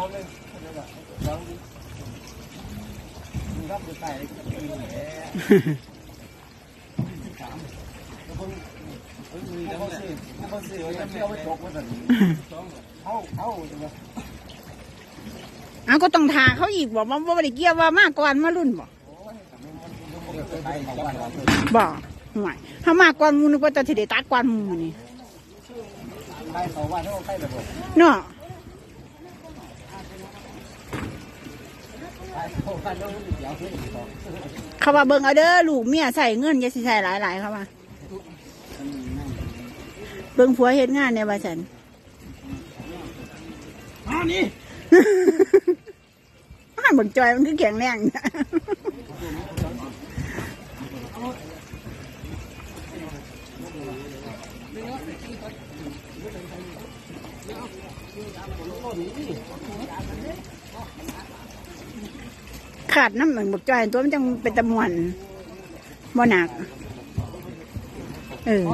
อนเลยลองดูรับดูใส่เลยก็มีแหละสามคนเขาซื้อเขาซื้อไว้จะเอาไว้ตกไว้แต่เขาเขาใช่ไหมอ้าวก็ต้องทาเขาอีกบอกว่าบ่ได้เกี่ยวว่ามากก่อนมารุ่นบ่ใช่เขาว่าเราบ่ห่วยถ้ามากก่อนมูนึกว่าจะสิได้ตัดก่อนมูนี่เนาะ ใช่ เขาว่าเราเดี๋ยวเพื่อนต่อเขาว่าเบิ่งเอาเด้อลูกเมียใส่เงินอย่าสิใส่หลายๆเขาว่าเบิ่งผัวเฮ็ดงานในว่าซั่นมานี่อ้าวเบิ่งจอยมันคือแข็งแรง ขาดน้ำเหมือนบกจอยตัวมันจังเป็นตะมวนบ่หนัก เออ